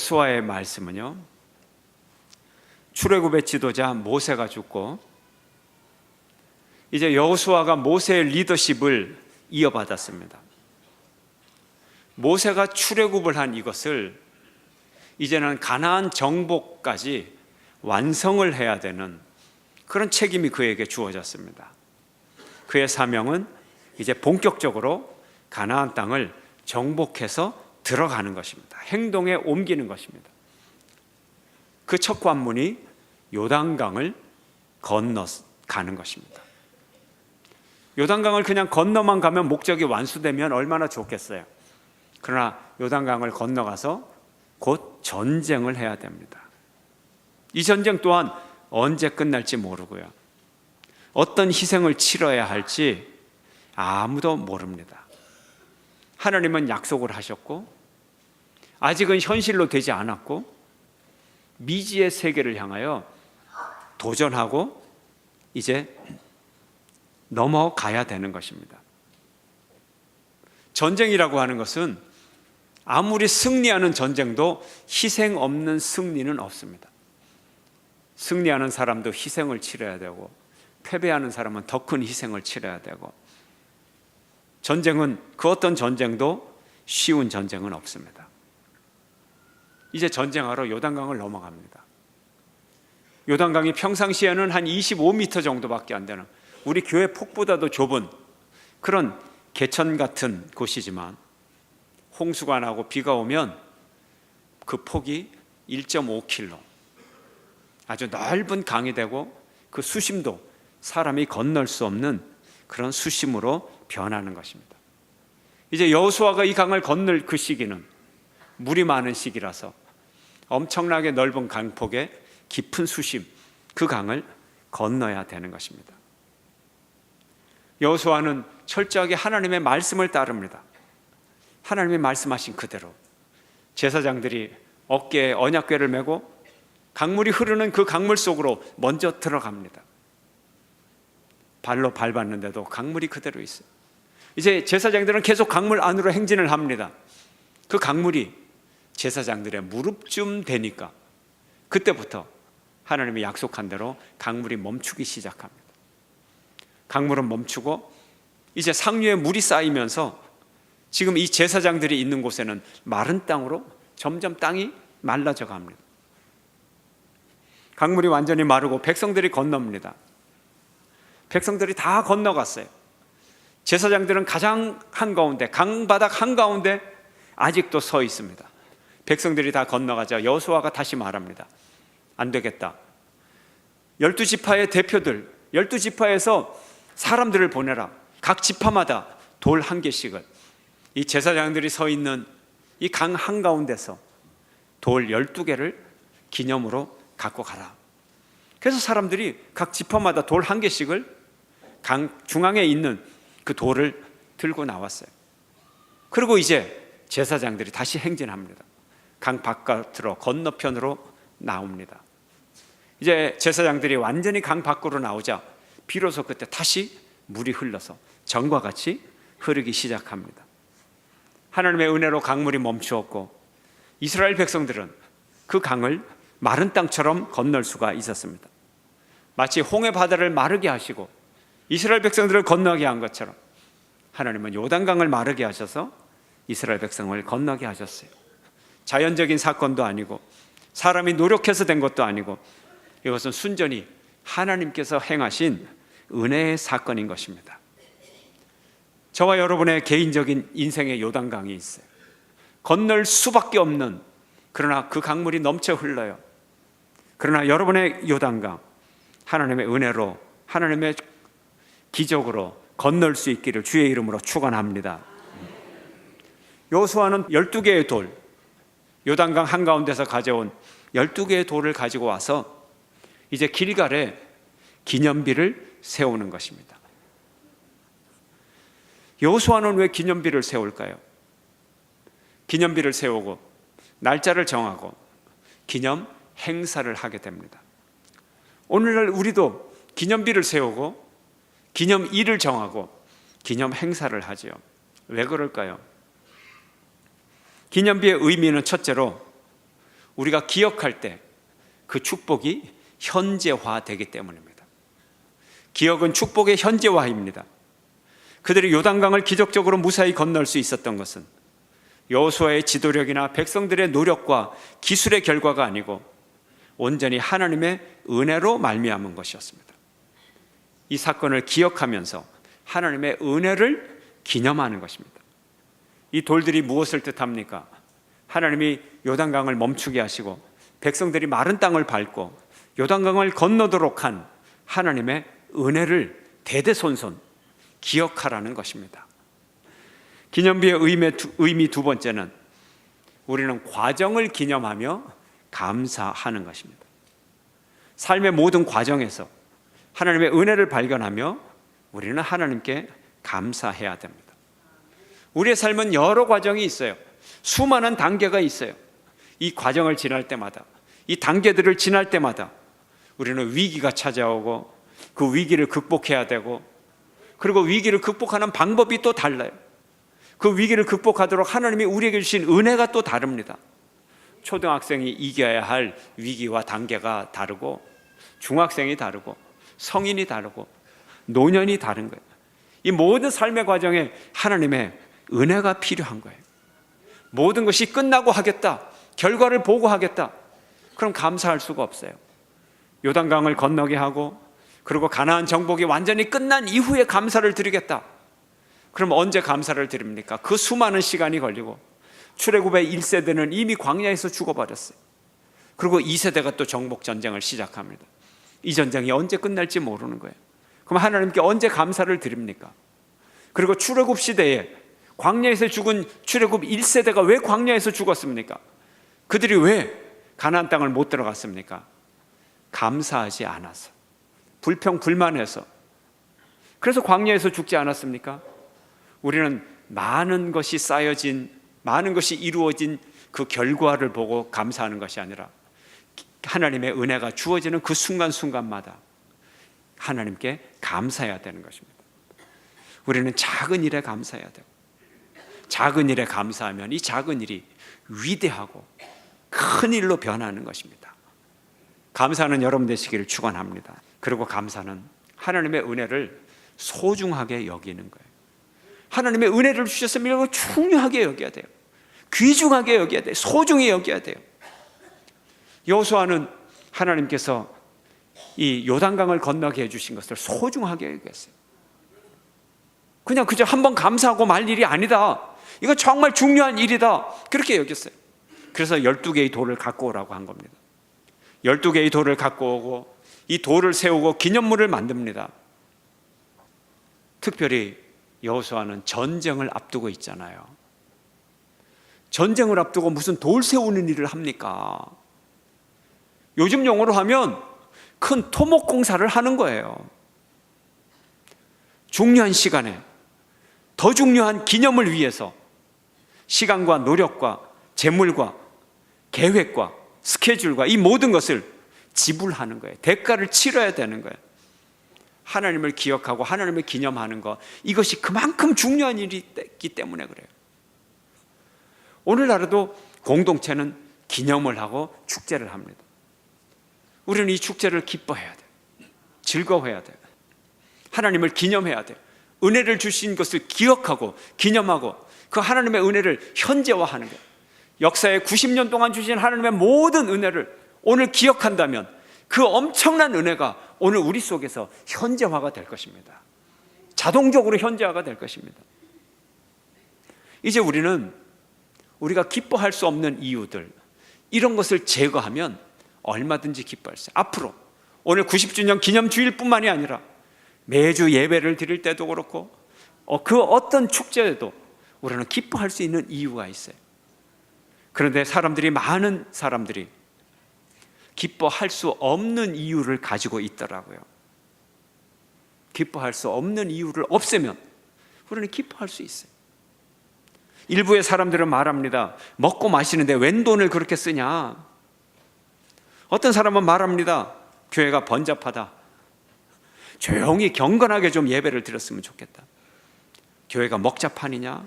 여호수아의 말씀은요. 출애굽의 지도자 모세가 죽고 이제 여호수아가 모세의 리더십을 이어받았습니다. 모세가 출애굽을 한 이것을 이제는 가나안 정복까지 완성을 해야 되는 그런 책임이 그에게 주어졌습니다. 그의 사명은 이제 본격적으로 가나안 땅을 정복해서 들어가는 것입니다. 행동에 옮기는 것입니다. 그 첫 관문이 요단강을 건너 가는 것입니다. 요단강을 그냥 건너만 가면 목적이 완수되면 얼마나 좋겠어요. 그러나 요단강을 건너가서 곧 전쟁을 해야 됩니다. 이 전쟁 또한 언제 끝날지 모르고요. 어떤 희생을 치러야 할지 아무도 모릅니다. 하나님은 약속을 하셨고 아직은 현실로 되지 않았고 미지의 세계를 향하여 도전하고 이제 넘어가야 되는 것입니다. 전쟁이라고 하는 것은 아무리 승리하는 전쟁도 희생 없는 승리는 없습니다. 승리하는 사람도 희생을 치러야 되고 패배하는 사람은 더 큰 희생을 치러야 되고 전쟁은 그 어떤 전쟁도 쉬운 전쟁은 없습니다. 이제 전쟁하러 요단강을 넘어갑니다. 요단강이 평상시에는 한 25m 정도밖에 안 되는 우리 교회 폭보다도 좁은 그런 개천 같은 곳이지만 홍수가 나고 비가 오면 그 폭이 1.5km 아주 넓은 강이 되고 그 수심도 사람이 건널 수 없는 그런 수심으로 변하는 것입니다. 이제 여호수아가 이 강을 건널 그 시기는 물이 많은 시기라서 엄청나게 넓은 강폭에 깊은 수심 그 강을 건너야 되는 것입니다. 여호수아는 철저하게 하나님의 말씀을 따릅니다. 하나님이 말씀하신 그대로 제사장들이 어깨에 언약궤를 메고 강물이 흐르는 그 강물 속으로 먼저 들어갑니다. 발로 밟았는데도 강물이 그대로 있어요. 이제 제사장들은 계속 강물 안으로 행진을 합니다. 그 강물이 제사장들의 무릎쯤 되니까 그때부터 하나님이 약속한 대로 강물이 멈추기 시작합니다. 강물은 멈추고 이제 상류에 물이 쌓이면서 지금 이 제사장들이 있는 곳에는 마른 땅으로 점점 땅이 말라져 갑니다. 강물이 완전히 마르고 백성들이 건넙니다. 백성들이 다 건너갔어요. 제사장들은 가장 한가운데 강바닥 한가운데 아직도 서 있습니다. 백성들이 다 건너가자 여수아가 다시 말합니다. 안 되겠다. 열두 지파의 대표들, 열두 지파에서 사람들을 보내라. 각 지파마다 돌 한 개씩을 이 제사장들이 서 있는 이 강 한가운데서 돌 열두 개를 기념으로 갖고 가라. 그래서 사람들이 각 지파마다 돌 한 개씩을 강 중앙에 있는 그 돌을 들고 나왔어요. 그리고 이제 제사장들이 다시 행진합니다. 강 바깥으로 건너편으로 나옵니다. 이제 제사장들이 완전히 강 밖으로 나오자 비로소 그때 다시 물이 흘러서 전과 같이 흐르기 시작합니다. 하나님의 은혜로 강물이 멈추었고 이스라엘 백성들은 그 강을 마른 땅처럼 건널 수가 있었습니다. 마치 홍해 바다를 마르게 하시고 이스라엘 백성들을 건너게 한 것처럼 하나님은 요단강을 마르게 하셔서 이스라엘 백성을 건너게 하셨어요. 자연적인 사건도 아니고 사람이 노력해서 된 것도 아니고 이것은 순전히 하나님께서 행하신 은혜의 사건인 것입니다. 저와 여러분의 개인적인 인생의 요단강이 있어요. 건널 수밖에 없는 그러나 그 강물이 넘쳐 흘러요. 그러나 여러분의 요단강 하나님의 은혜로 하나님의 기적으로 건널 수 있기를 주의 이름으로 축원합니다. 요수아는 12개의 돌 요단강 한가운데서 가져온 12개의 돌을 가지고 와서 이제 길갈에 기념비를 세우는 것입니다. 여호수아는 왜 기념비를 세울까요? 기념비를 세우고 날짜를 정하고 기념 행사를 하게 됩니다. 오늘날 우리도 기념비를 세우고 기념일을 정하고 기념 행사를 하지요. 왜 그럴까요? 기념비의 의미는 첫째로 우리가 기억할 때 그 축복이 현재화 되기 때문입니다. 기억은 축복의 현재화입니다. 그들이 요단강을 기적적으로 무사히 건널 수 있었던 것은 여호수아의 지도력이나 백성들의 노력과 기술의 결과가 아니고 온전히 하나님의 은혜로 말미암은 것이었습니다. 이 사건을 기억하면서 하나님의 은혜를 기념하는 것입니다. 이 돌들이 무엇을 뜻합니까? 하나님이 요단강을 멈추게 하시고 백성들이 마른 땅을 밟고 요단강을 건너도록 한 하나님의 은혜를 대대손손 기억하라는 것입니다. 기념비의 의미 두, 의미 두 번째는 우리는 과정을 기념하며 감사하는 것입니다. 삶의 모든 과정에서 하나님의 은혜를 발견하며 우리는 하나님께 감사해야 됩니다. 우리의 삶은 여러 과정이 있어요. 수많은 단계가 있어요. 이 과정을 지날 때마다, 이 단계들을 지날 때마다 우리는 위기가 찾아오고 그 위기를 극복해야 되고 그리고 위기를 극복하는 방법이 또 달라요. 그 위기를 극복하도록 하나님이 우리에게 주신 은혜가 또 다릅니다. 초등학생이 이겨야 할 위기와 단계가 다르고 중학생이 다르고 성인이 다르고 노년이 다른 거예요. 이 모든 삶의 과정에 하나님의 은혜가 필요한 거예요. 모든 것이 끝나고 하겠다. 결과를 보고 하겠다. 그럼 감사할 수가 없어요. 요단강을 건너게 하고 그리고 가나안 정복이 완전히 끝난 이후에 감사를 드리겠다. 그럼 언제 감사를 드립니까? 그 수많은 시간이 걸리고 출애굽의 1세대는 이미 광야에서 죽어버렸어요. 그리고 2세대가 또 정복 전쟁을 시작합니다. 이 전쟁이 언제 끝날지 모르는 거예요. 그럼 하나님께 언제 감사를 드립니까? 그리고 출애굽 시대에 광야에서 죽은 출애굽 1세대가 왜 광야에서 죽었습니까? 그들이 왜 가나안 땅을 못 들어갔습니까? 감사하지 않아서 불평 불만해서 그래서 광야에서 죽지 않았습니까? 우리는 많은 것이 쌓여진 많은 것이 이루어진 그 결과를 보고 감사하는 것이 아니라 하나님의 은혜가 주어지는 그 순간순간마다 하나님께 감사해야 되는 것입니다. 우리는 작은 일에 감사해야 되고 작은 일에 감사하면 이 작은 일이 위대하고 큰 일로 변하는 것입니다. 감사는 여러분 되시기를 축원합니다. 그리고 감사는 하나님의 은혜를 소중하게 여기는 거예요. 하나님의 은혜를 주셨으면 이거 중요하게 여겨야 돼요. 귀중하게 여겨야 돼요. 소중히 여겨야 돼요. 여호수아는 하나님께서 이 요단강을 건너게 해주신 것을 소중하게 여겼어요. 그냥 그저 한번 감사하고 말 일이 아니다. 이건 정말 중요한 일이다. 그렇게 여겼어요. 그래서 12개의 돌을 갖고 오라고 한 겁니다. 12개의 돌을 갖고 오고 이 돌을 세우고 기념물을 만듭니다. 특별히 여호수아는 전쟁을 앞두고 있잖아요. 전쟁을 앞두고 무슨 돌 세우는 일을 합니까? 요즘 용어로 하면 큰 토목 공사를 하는 거예요. 중요한 시간에 더 중요한 기념을 위해서 시간과 노력과 재물과 계획과 스케줄과 이 모든 것을 지불하는 거예요. 대가를 치러야 되는 거예요. 하나님을 기억하고 하나님을 기념하는 것 이것이 그만큼 중요한 일이기 때문에 그래요. 오늘날에도 공동체는 기념을 하고 축제를 합니다. 우리는 이 축제를 기뻐해야 돼. 즐거워해야 돼. 하나님을 기념해야 돼. 은혜를 주신 것을 기억하고 기념하고 그 하나님의 은혜를 현재화하는 거예요. 역사에 90년 동안 주신 하나님의 모든 은혜를 오늘 기억한다면 그 엄청난 은혜가 오늘 우리 속에서 현재화가 될 것입니다. 자동적으로 현재화가 될 것입니다. 이제 우리는 우리가 기뻐할 수 없는 이유들 이런 것을 제거하면 얼마든지 기뻐할 수. 앞으로 오늘 90주년 기념 주일뿐만이 아니라 매주 예배를 드릴 때도 그렇고 어, 그 어떤 축제에도 우리는 기뻐할 수 있는 이유가 있어요. 그런데 사람들이 많은 사람들이 기뻐할 수 없는 이유를 가지고 있더라고요. 기뻐할 수 없는 이유를 없애면 우리는 기뻐할 수 있어요. 일부의 사람들은 말합니다. 먹고 마시는데 웬 돈을 그렇게 쓰냐? 어떤 사람은 말합니다. 교회가 번잡하다. 조용히 경건하게 좀 예배를 드렸으면 좋겠다. 교회가 먹자판이냐?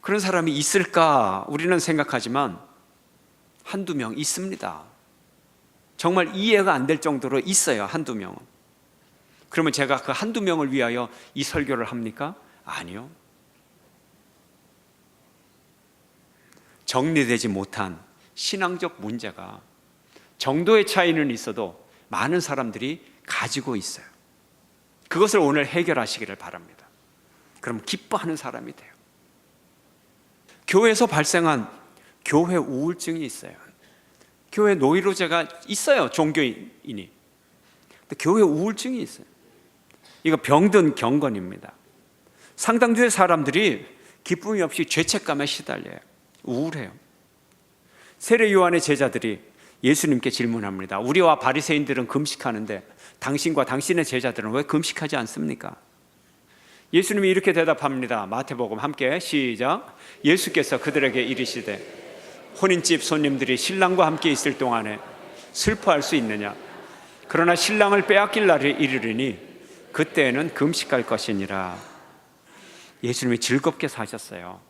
그런 사람이 있을까 우리는 생각하지만 한두 명 있습니다. 정말 이해가 안 될 정도로 있어요. 한두 명은. 그러면 제가 그 한두 명을 위하여 이 설교를 합니까? 아니요. 정리되지 못한 신앙적 문제가 정도의 차이는 있어도 많은 사람들이 가지고 있어요. 그것을 오늘 해결하시기를 바랍니다. 그럼 기뻐하는 사람이 돼요. 교회에서 발생한 교회 우울증이 있어요. 교회 노이로제가 있어요. 종교인이. 교회 우울증이 있어요. 이거 병든 경건입니다. 상당수의 사람들이 기쁨이 없이 죄책감에 시달려요. 우울해요. 세례 요한의 제자들이 예수님께 질문합니다. 우리와 바리새인들은 금식하는데 당신과 당신의 제자들은 왜 금식하지 않습니까? 예수님이 이렇게 대답합니다. 마태복음 함께 시작. 예수께서 그들에게 이르시되 혼인집 손님들이 신랑과 함께 있을 동안에 슬퍼할 수 있느냐? 그러나 신랑을 빼앗길 날이 이르리니 그때에는 금식할 것이니라. 예수님이 즐겁게 사셨어요.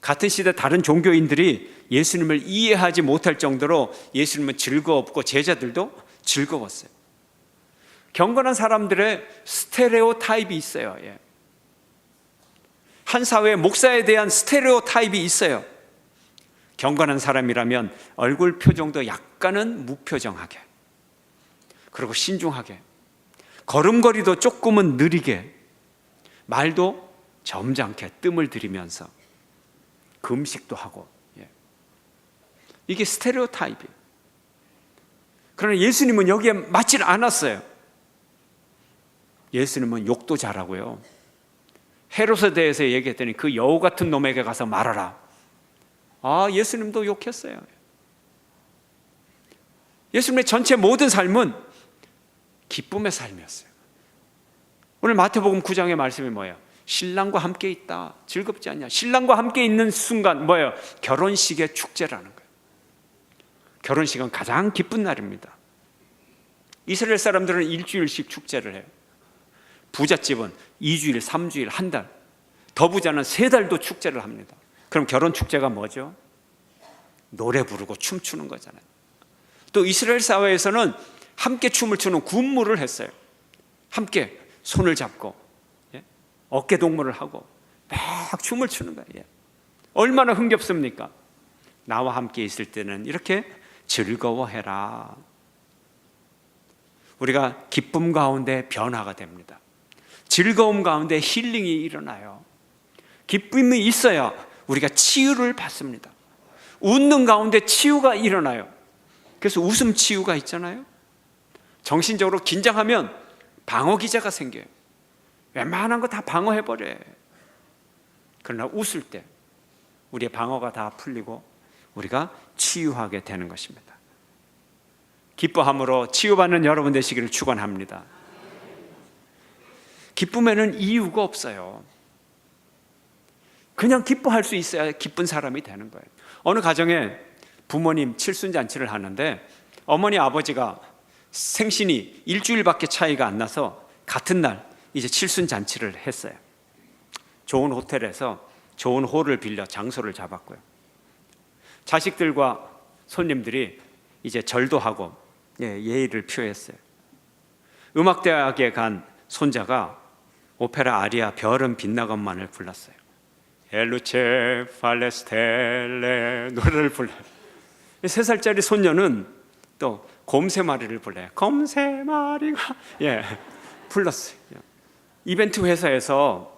같은 시대 다른 종교인들이 예수님을 이해하지 못할 정도로 예수님은 즐거웠고 제자들도 즐거웠어요. 경건한 사람들의 스테레오 타입이 있어요. 예. 한 사회 목사에 대한 스테레오 타입이 있어요. 경건한 사람이라면 얼굴 표정도 약간은 무표정하게, 그리고 신중하게, 걸음걸이도 조금은 느리게, 말도 점잖게 뜸을 들이면서 금식도 하고 예. 이게 스테레오 타입이에요. 그러나 예수님은 여기에 맞질 않았어요. 예수님은 욕도 잘하고요. 헤롯에 대해서 얘기했더니 그 여우 같은 놈에게 가서 말하라. 아, 예수님도 욕했어요. 예수님의 전체 모든 삶은 기쁨의 삶이었어요. 오늘 마태복음 9장의 말씀이 뭐예요? 신랑과 함께 있다. 즐겁지 않냐? 신랑과 함께 있는 순간 뭐예요? 결혼식의 축제라는 거예요. 결혼식은 가장 기쁜 날입니다. 이스라엘 사람들은 일주일씩 축제를 해요. 부잣집은 2주일, 3주일, 한 달. 더 부자는 세 달도 축제를 합니다. 그럼 결혼 축제가 뭐죠? 노래 부르고 춤추는 거잖아요. 또 이스라엘 사회에서는 함께 춤을 추는 군무를 했어요. 함께 손을 잡고 예? 어깨 동무를 하고 막 춤을 추는 거예요. 예. 얼마나 흥겹습니까? 나와 함께 있을 때는 이렇게 즐거워해라. 우리가 기쁨 가운데 변화가 됩니다. 즐거움 가운데 힐링이 일어나요. 기쁨이 있어야 우리가 치유를 받습니다. 웃는 가운데 치유가 일어나요. 그래서 웃음 치유가 있잖아요. 정신적으로 긴장하면 방어 기제가 생겨요. 웬만한 거 다 방어해 버려요. 그러나 웃을 때 우리의 방어가 다 풀리고 우리가 치유하게 되는 것입니다. 기뻐함으로 치유받는 여러분 되시기를 축원합니다. 기쁨에는 이유가 없어요. 그냥 기뻐할 수 있어야 기쁜 사람이 되는 거예요. 어느 가정에 부모님 칠순잔치를 하는데 어머니 아버지가 생신이 일주일밖에 차이가 안 나서 같은 날 이제 칠순잔치를 했어요. 좋은 호텔에서 좋은 홀을 빌려 장소를 잡았고요. 자식들과 손님들이 이제 절도 하고 예, 예의를 표했어요. 음악대학에 간 손자가 오페라 아리아 별은 빛나건만을 불렀어요. 엘루체 팔레스텔레 노래를 불러요. 세 살짜리 손녀는 또 곰새마리를 불러요. 곰새마리가 예 불렀어요. 이벤트 회사에서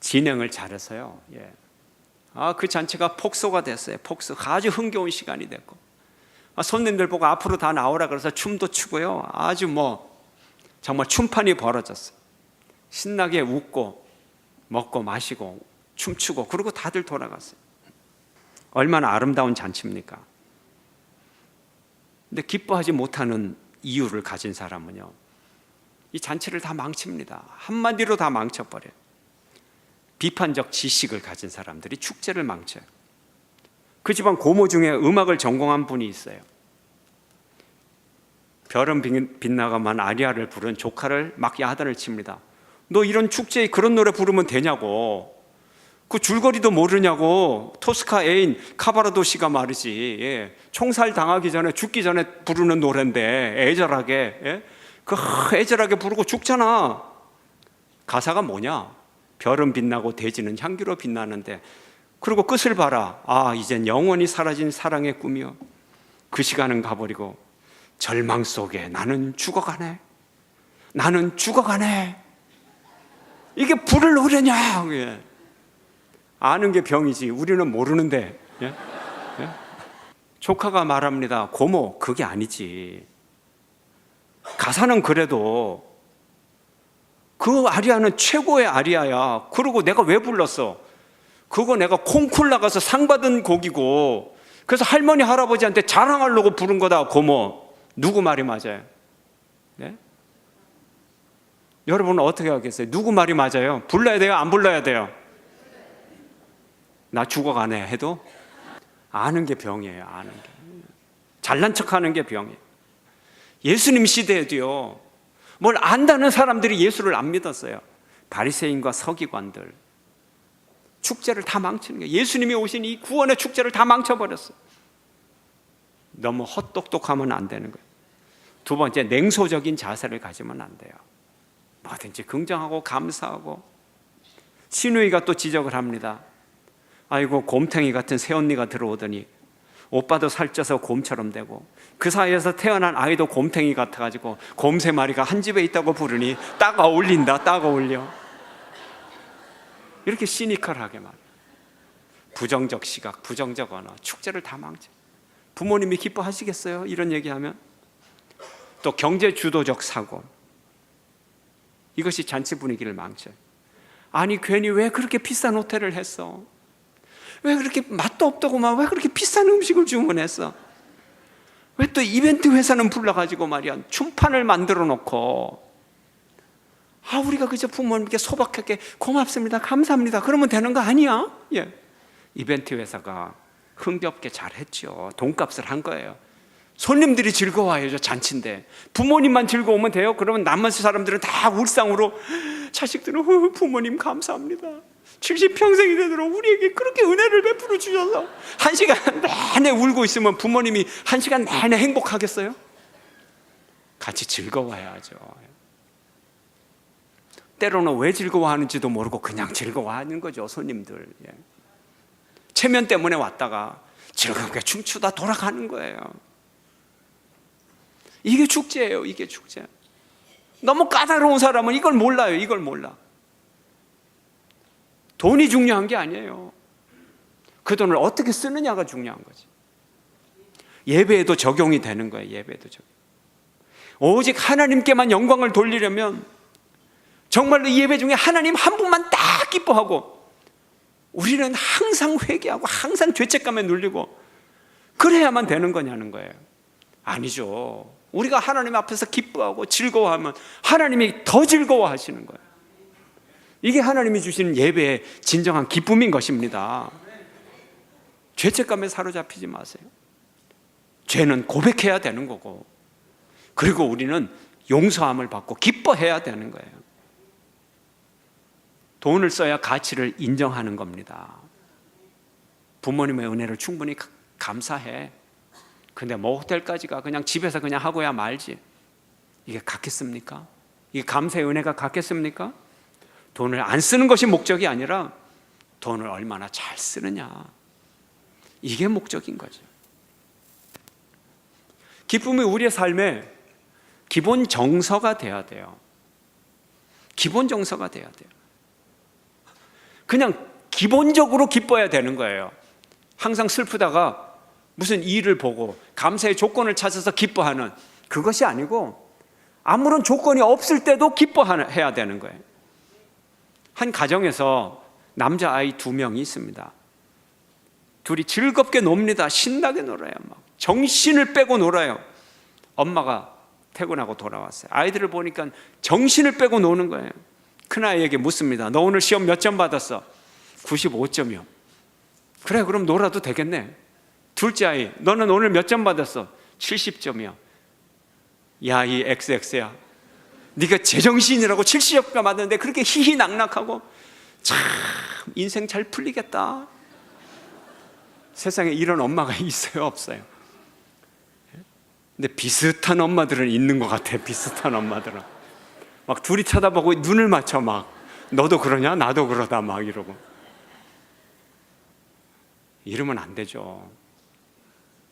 진행을 잘해서요. 예. 아그 잔치가 폭소가 됐어요. 폭소 아주 흥겨운 시간이 됐고 아, 손님들 보고 앞으로 다 나오라 그래서 춤도 추고요. 아주 뭐 정말 춤판이 벌어졌어요. 신나게 웃고 먹고 마시고 춤추고 그리고 다들 돌아갔어요. 얼마나 아름다운 잔치입니까? 근데 기뻐하지 못하는 이유를 가진 사람은요. 이 잔치를 다 망칩니다. 한마디로 다 망쳐버려요. 비판적 지식을 가진 사람들이 축제를 망쳐요. 그 집안 고모 중에 음악을 전공한 분이 있어요. 별은 빛나가만 아리아를 부른 조카를 막 야단을 칩니다. 너 이런 축제에 그런 노래 부르면 되냐고. 그 줄거리도 모르냐고 토스카 애인 카바라도 씨가 말이지. 예. 총살 당하기 전에 죽기 전에 부르는 노래인데 애절하게 예? 그 애절하게 부르고 죽잖아. 가사가 뭐냐? 별은 빛나고 대지는 향기로 빛나는데 그리고 끝을 봐라. 아, 이젠 영원히 사라진 사랑의 꿈이여. 그 시간은 가버리고 절망 속에 나는 죽어가네. 나는 죽어가네. 이게 부를 노래냐? 예. 아는 게 병이지. 우리는 모르는데. 예? 예? 조카가 말합니다. 고모, 그게 아니지. 가사는 그래도 그 아리아는 최고의 아리아야. 그리고 내가 왜 불렀어? 그거 내가 콩쿨 나가서 상 받은 곡이고 그래서 할머니 할아버지한테 자랑하려고 부른 거다 고모 누구 말이 맞아요? 네? 여러분은 어떻게 하겠어요? 누구 말이 맞아요? 불러야 돼요? 안 불러야 돼요? 나 죽어가네 해도 아는 게 병이에요 아는 게 잘난 척 하는 게 병이에요 예수님 시대에도요 뭘 안다는 사람들이 예수를 안 믿었어요 바리새인과 서기관들 축제를 다 망치는 거예요. 예수님이 오신 이 구원의 축제를 다 망쳐버렸어요. 너무 헛똑똑하면 안 되는 거예요. 두 번째, 냉소적인 자세를 가지면 안 돼요. 뭐든지 긍정하고 감사하고 신우이가 또 지적을 합니다. 아이고 곰탱이 같은 새언니가 들어오더니 오빠도 살쪄서 곰처럼 되고 그 사이에서 태어난 아이도 곰탱이 같아가지고 곰 세 마리가 한 집에 있다고 부르니 딱 어울린다 딱 어울려 이렇게 시니컬하게 말. 부정적 시각, 부정적 언어, 축제를 다 망쳐. 부모님이 기뻐하시겠어요? 이런 얘기하면 또 경제 주도적 사고. 이것이 잔치 분위기를 망쳐요. 아니 괜히 왜 그렇게 비싼 호텔을 했어? 왜 그렇게 맛도 없다고만 왜 그렇게 비싼 음식을 주문했어? 왜 또 이벤트 회사는 불러가지고 말이야 춤판을 만들어 놓고 아, 우리가 그저 부모님께 소박하게 고맙습니다. 감사합니다. 그러면 되는 거 아니야? 예. 이벤트 회사가 흥겹게 잘했죠. 돈값을 한 거예요. 손님들이 즐거워야죠. 잔치인데. 부모님만 즐거우면 돼요? 그러면 나머지 사람들은 다 울상으로 자식들은 어, 부모님 감사합니다. 70평생이 되도록 우리에게 그렇게 은혜를 베풀어 주셔서 한 시간 내내 울고 있으면 부모님이 한 시간 내내 행복하겠어요? 같이 즐거워야죠. 때로는 왜 즐거워하는지도 모르고 그냥 즐거워하는 거죠 손님들 예. 체면 때문에 왔다가 즐겁게 춤추다 돌아가는 거예요 이게 축제예요 이게 축제. 너무 까다로운 사람은 이걸 몰라요 이걸 몰라. 돈이 중요한 게 아니에요. 그 돈을 어떻게 쓰느냐가 중요한 거지. 예배에도 적용이 되는 거예요 예배에도 적용. 오직 하나님께만 영광을 돌리려면 정말로 이 예배 중에 하나님 한 분만 딱 기뻐하고 우리는 항상 회개하고 항상 죄책감에 눌리고 그래야만 되는 거냐는 거예요. 아니죠. 우리가 하나님 앞에서 기뻐하고 즐거워하면 하나님이 더 즐거워하시는 거예요. 이게 하나님이 주시는 예배의 진정한 기쁨인 것입니다. 죄책감에 사로잡히지 마세요. 죄는 고백해야 되는 거고, 그리고 우리는 용서함을 받고 기뻐해야 되는 거예요. 돈을 써야 가치를 인정하는 겁니다. 부모님의 은혜를 충분히 감사해. 근데 뭐 호텔까지가 그냥 집에서 그냥 하고야 말지. 이게 같겠습니까? 이게 감사의 은혜가 같겠습니까? 돈을 안 쓰는 것이 목적이 아니라 돈을 얼마나 잘 쓰느냐. 이게 목적인 거죠. 기쁨이 우리의 삶의 기본 정서가 돼야 돼요. 기본 정서가 돼야 돼요. 그냥 기본적으로 기뻐야 되는 거예요. 항상 슬프다가 무슨 일을 보고 감사의 조건을 찾아서 기뻐하는 그것이 아니고 아무런 조건이 없을 때도 기뻐해야 되는 거예요. 한 가정에서 남자 아이 두 명이 있습니다. 둘이 즐겁게 놉니다. 신나게 놀아요. 막 정신을 빼고 놀아요. 엄마가 퇴근하고 돌아왔어요. 아이들을 보니까 정신을 빼고 노는 거예요. 큰아이에게 묻습니다. 너 오늘 시험 몇 점 받았어? 95점이요. 그래, 그럼 놀아도 되겠네. 둘째 아이, 너는 오늘 몇 점 받았어? 70점이요. 야, 이 XX야. 네가 제정신이라고 70점 받았는데 그렇게 희희낙낙하고 참 인생 잘 풀리겠다. 세상에 이런 엄마가 있어요, 없어요? 근데 비슷한 엄마들은 있는 것 같아. 비슷한 엄마들은 막 둘이 쳐다보고 눈을 맞춰 막 너도 그러냐? 나도 그러다 막 이러고 이러면 안 되죠.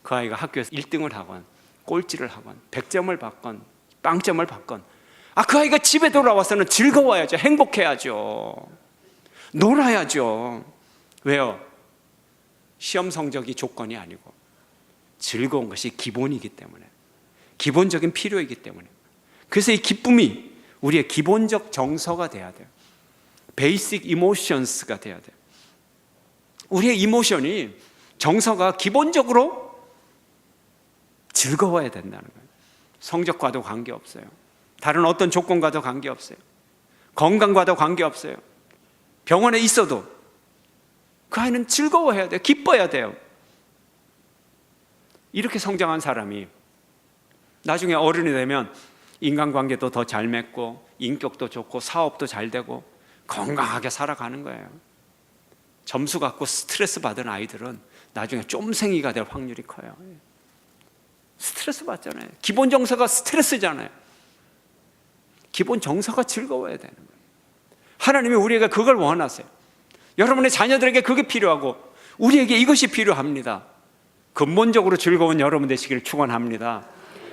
그 아이가 학교에서 1등을 하건 꼴찌를 하건 100점을 받건 빵점을 받건 아 그 아이가 집에 돌아와서는 즐거워야죠. 행복해야죠. 놀아야죠. 왜요? 시험 성적이 조건이 아니고 즐거운 것이 기본이기 때문에 기본적인 필요이기 때문에 그래서 이 기쁨이 우리의 기본적 정서가 돼야 돼요. 베이직 이모션스가 돼야 돼요. 우리의 이모션이 정서가 기본적으로 즐거워야 된다는 거예요. 성적과도 관계없어요. 다른 어떤 조건과도 관계없어요. 건강과도 관계없어요. 병원에 있어도 그 아이는 즐거워해야 돼요. 기뻐야 돼요. 이렇게 성장한 사람이 나중에 어른이 되면 인간관계도 더 잘 맺고 인격도 좋고 사업도 잘 되고 건강하게 살아가는 거예요. 점수 갖고 스트레스 받은 아이들은 나중에 쫌생이가 될 확률이 커요. 스트레스 받잖아요. 기본 정서가 스트레스잖아요. 기본 정서가 즐거워야 되는 거예요. 하나님이 우리에게 그걸 원하세요. 여러분의 자녀들에게 그게 필요하고 우리에게 이것이 필요합니다. 근본적으로 즐거운 여러분 되시길 축원합니다.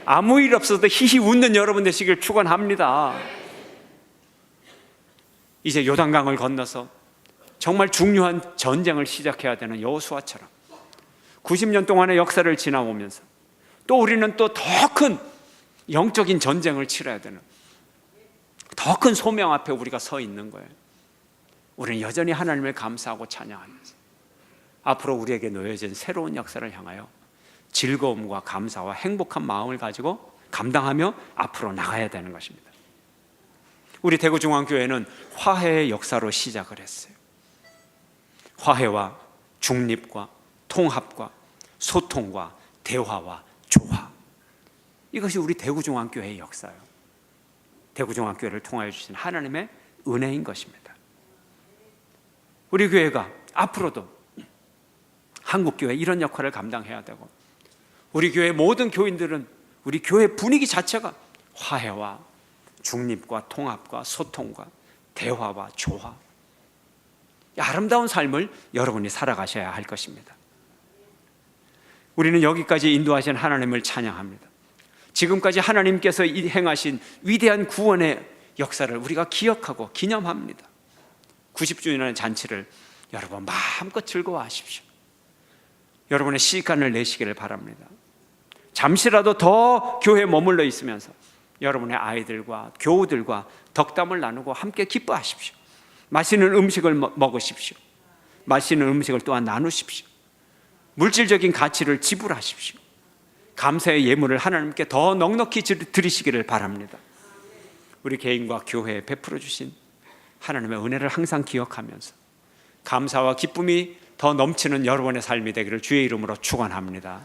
아무 일 없어도 히히 웃는 여러분 되시길 축원합니다. 이제 요단강을 건너서 정말 중요한 전쟁을 시작해야 되는 여호수아처럼 90년 동안의 역사를 지나오면서 또 우리는 또 더 큰 영적인 전쟁을 치러야 되는 더 큰 소명 앞에 우리가 서 있는 거예요. 우리는 여전히 하나님을 감사하고 찬양하면서 앞으로 우리에게 놓여진 새로운 역사를 향하여 즐거움과 감사와 행복한 마음을 가지고 감당하며 앞으로 나가야 되는 것입니다. 우리 대구중앙교회는 화해의 역사로 시작을 했어요. 화해와 중립과 통합과 소통과 대화와. 이것이 우리 대구중앙교회의 역사예요. 대구중앙교회를 통하여 주신 하나님의 은혜인 것입니다. 우리 교회가 앞으로도 한국교회 이런 역할을 감당해야 되고 우리 교회 모든 교인들은 우리 교회 분위기 자체가 화해와 중립과 통합과 소통과 대화와 조화 이 아름다운 삶을 여러분이 살아가셔야 할 것입니다. 우리는 여기까지 인도하신 하나님을 찬양합니다. 지금까지 하나님께서 이 행하신 위대한 구원의 역사를 우리가 기억하고 기념합니다. 90주년의 잔치를 여러분 마음껏 즐거워하십시오. 여러분의 시간을 내시기를 바랍니다. 잠시라도 더 교회에 머물러 있으면서 여러분의 아이들과 교우들과 덕담을 나누고 함께 기뻐하십시오. 맛있는 음식을 먹- 먹으십시오. 맛있는 음식을 또한 나누십시오. 물질적인 가치를 지불하십시오. 감사의 예물을 하나님께 더 넉넉히 지- 드리시기를 바랍니다. 우리 개인과 교회에 베풀어 주신 하나님의 은혜를 항상 기억하면서 감사와 기쁨이 더 넘치는 여러분의 삶이 되기를 주의 이름으로 축원합니다.